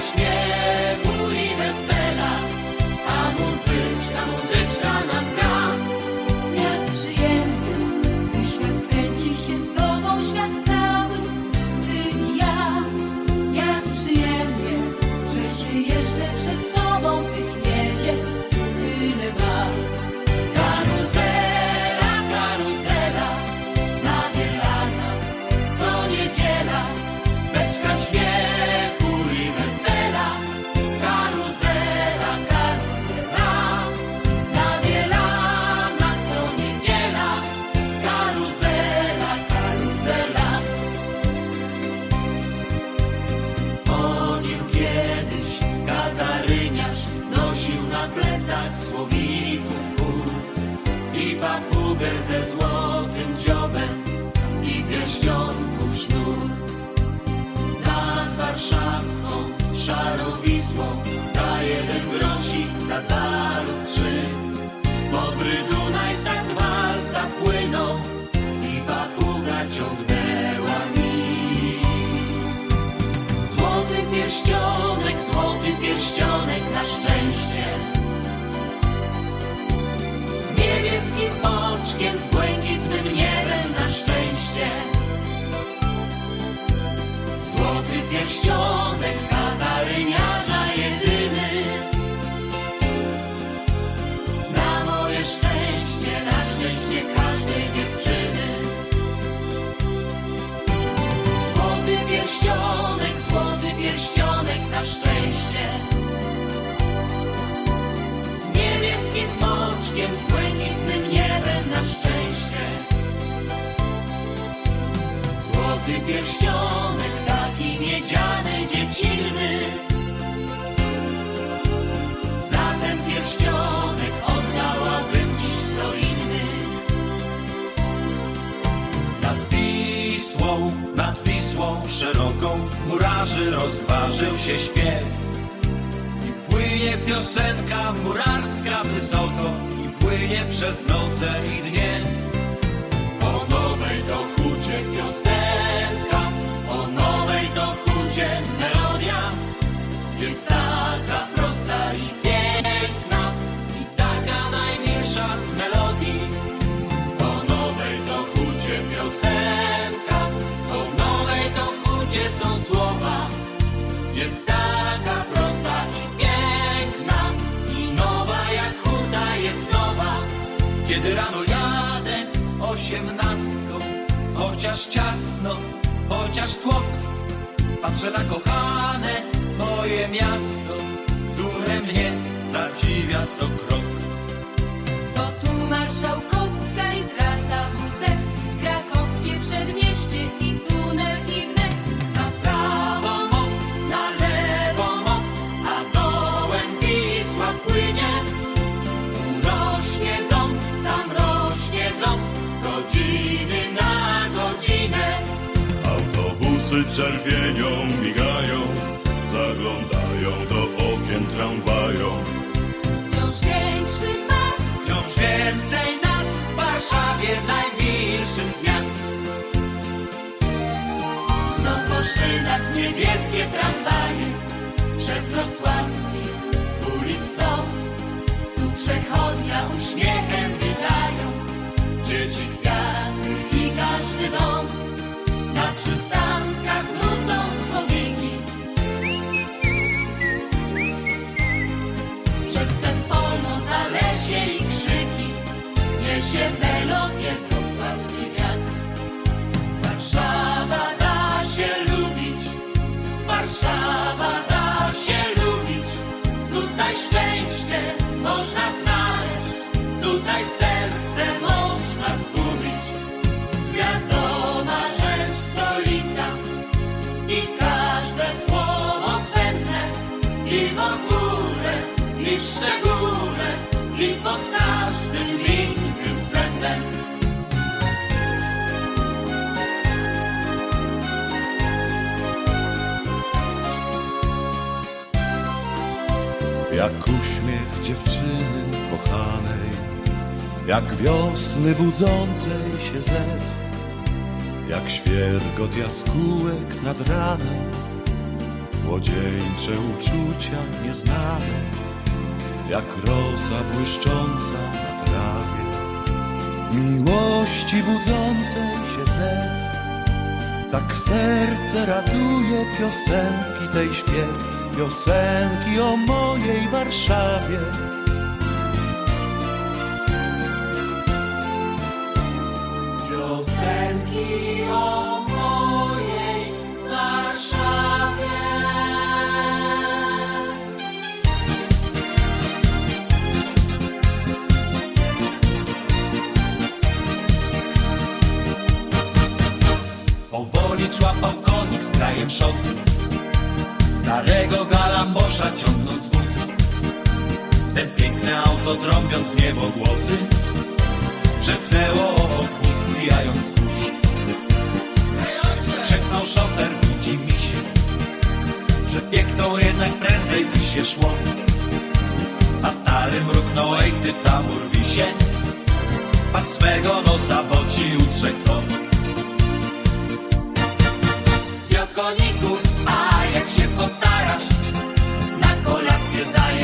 śmiech. Szarą Wisłą za jeden grosik, za dwa lub trzy. Modry Dunaj w tak walca płynął i papuga ciągnęła mi. Złoty pierścionek, złoty pierścionek na szczęście. Z niebieskim oczkiem, z błękitnym niebem na szczęście. Złoty pierścionek kataryniarza jedyny. Na moje szczęście, na szczęście każdej dziewczyny. Złoty pierścionek, złoty pierścionek na szczęście. Z niebieskim oczkiem, z błękitnym niebem na szczęście. Złoty pierścionek, dziecinny. Za ten pierścionek oddałabym dziś sto innych. Nad Wisłą, nad Wisłą szeroką Murarzy rozgwarzył się śpiew I płynie piosenka murarska wysoko I płynie przez noce i dnie O nowej to hucie piosenka, Patrzę na kochane moje miasto Które mnie zadziwia co krok Bo tu marszałkowska i trasa WZ, krakowskie przedmieście i tunel i wnet. Autobusy czerwienią migają, zaglądają do okien tramwają. wciąż większy mar. Wciąż więcej nas w Warszawie, najmilszym z miast. Idą po szynach niebieskie tramwaje, przez wrocławskich ulic sto. Tu przechodnia uśmiechem witają, dzieci kwiaty i każdy dom. Na przystankach nucą słowiki, Przez Sempolno, Zalesie i krzyki Niesie melodię wrocławski wiatr Warszawa da się lubić Warszawa da się lubić. Tutaj szczęście można znaleźć Tutaj serce można względem. Jak uśmiech dziewczyny kochanej, jak wiosny budzącej się zew, jak świergot jaskółek nad ranem, młodzieńcze uczucia nieznane, jak rosa błyszcząca na trawie, miłości budzącej się zew. Tak serce raduje piosenki tej śpiew, piosenki o mojej Warszawie. Starego galambosza ciągnąc wóz. Wtem piękne auto trąbiąc w niebo głosy. Przepnęło obok nich zbijając kurz. Krzyknął szofer, widzi mi się Że piękną jednak prędzej by się szło. A stary mruknął, ej ty tam urwi się Pan swego nosa, bo ci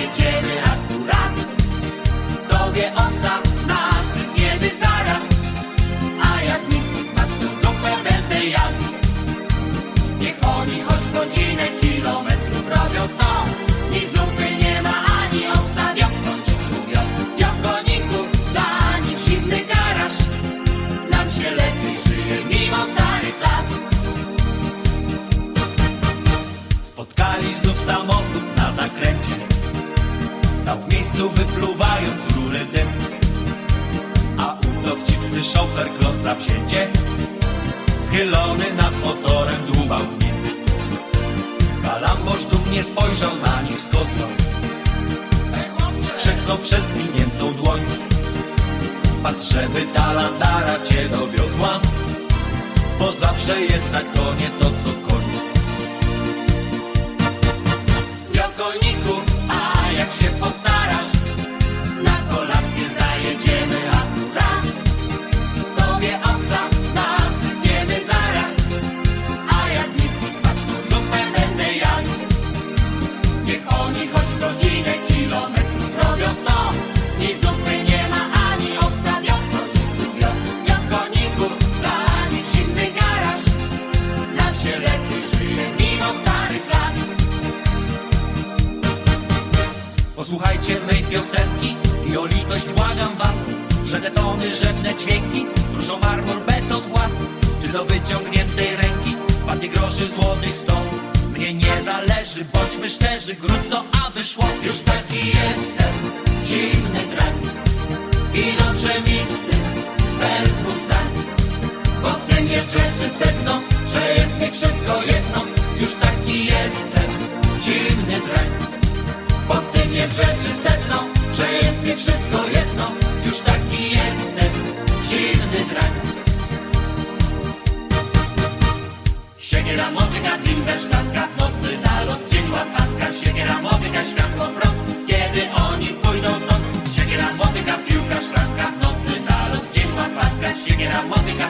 Idziemy miejscu wypluwając z rury dym. A ów dowcipny szofer klot zawzięcie Schylony nad motorem dłubał w nim. Kalamboż dumnie spojrzał na nich z kozła Krzyknął przez zwiniętą dłoń. Patrz, żeby ta landara cię dowiozła. Bo zawsze jednak to nie to co koń. Jokoniku, a jak się postarasz piosenki i o litość błagam was, że te tony, żadne dźwięki, dużo marmur, beton, głaz, czy do wyciągniętej ręki padnie groszy złotych stąd. Mnie nie zależy, bądźmy szczerzy, grud to aby szło. Już taki jestem, zimny drań I dobrze misty, bez dwóch zdań Bo w tym jest rzeczy sedno, że jest mi wszystko jedno Już taki jestem, zimny drań Bo w tym jest rzeczy sedno, wszystko jedno Już taki jestem, zimny drań Siegiera, motyka, bimber, szklanka W nocy na lot, dzień łapatka. Siegiera, motyka, światło, prąd Kiedy oni pójdą stąd. Siegiera, motyka, piłka, szklanka W nocy na lot, dzień łapatka. Siegiera, motyka,